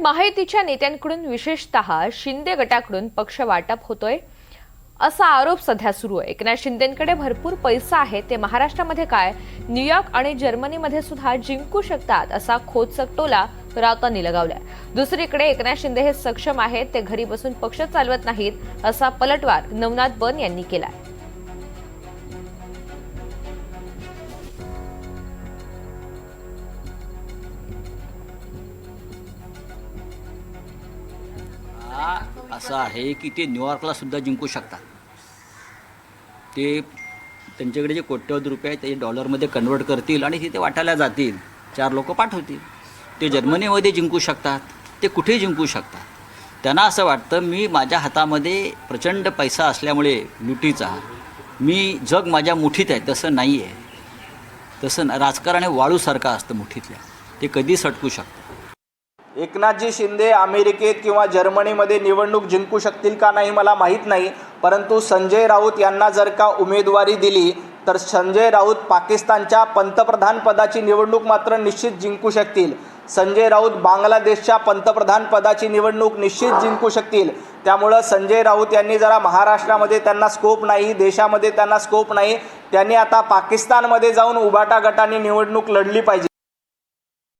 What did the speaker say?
माहितीच्या नेत्यांकडून विशेषतः शिंदे गटाकडून पक्ष वाटप होतोय असा आरोप सध्या सुरू आहे. एकनाथ शिंदेकडे भरपूर पैसा आहे. ते महाराष्ट्रामध्ये काय? न्यूयॉर्क आणि जर्मनीमध्ये सुद्धा जिंकू शकतात असा खोचक टोला राऊतांनी लगावलाय. दुसरीकडे एकनाथ शिंदे हे सक्षम आहेत. ते घरी बसून पक्ष चालवत नाहीत असा पलटवार नवनाथ बन यांनी केलाय. असं आहे की ते न्यूयॉर्कला सुद्धा जिंकू शकतात. ते त्यांच्याकडे जे कोट्यवधी रुपये आहेत ते डॉलरमध्ये कन्वर्ट करतील आणि तिथे वाटायला जातील. चार लोक पाठवतील. ते जर्मनीमध्ये जिंकू शकतात. ते कुठेही जिंकू शकतात. त्यांना असं वाटतं मी माझ्या हातामध्ये प्रचंड पैसा असल्यामुळे लुटीचा. मी जग माझ्या मुठीत आहे तसं नाही आहे तसं ना- राजकारण हे वाळूसारखं असतं मुठीतल्या. ते कधी सटकू शकतं. एकनाथजी शिंदे अमेरिकेत किंवा जर्मनीमध्ये निवडणूक जिंकू शकतील का नाही मला माहीत नाही परंतु संजय राऊत यांना जर का उमेदवारी दिली तर संजय राऊत पाकिस्तानच्या पंतप्रधानपदाची निवडणूक मात्र निश्चित जिंकू शकतील. संजय राऊत बांगलादेशच्या पंतप्रधानपदाची निवडणूक निश्चित जिंकू शकतील. त्यामुळं संजय राऊत यांनी जरा महाराष्ट्रामध्ये त्यांना स्कोप नाही देशामध्ये त्यांना स्कोप नाही त्यांनी आता पाकिस्तानमध्ये जाऊन उबाटा गटाने निवडणूक लढली पाहिजे.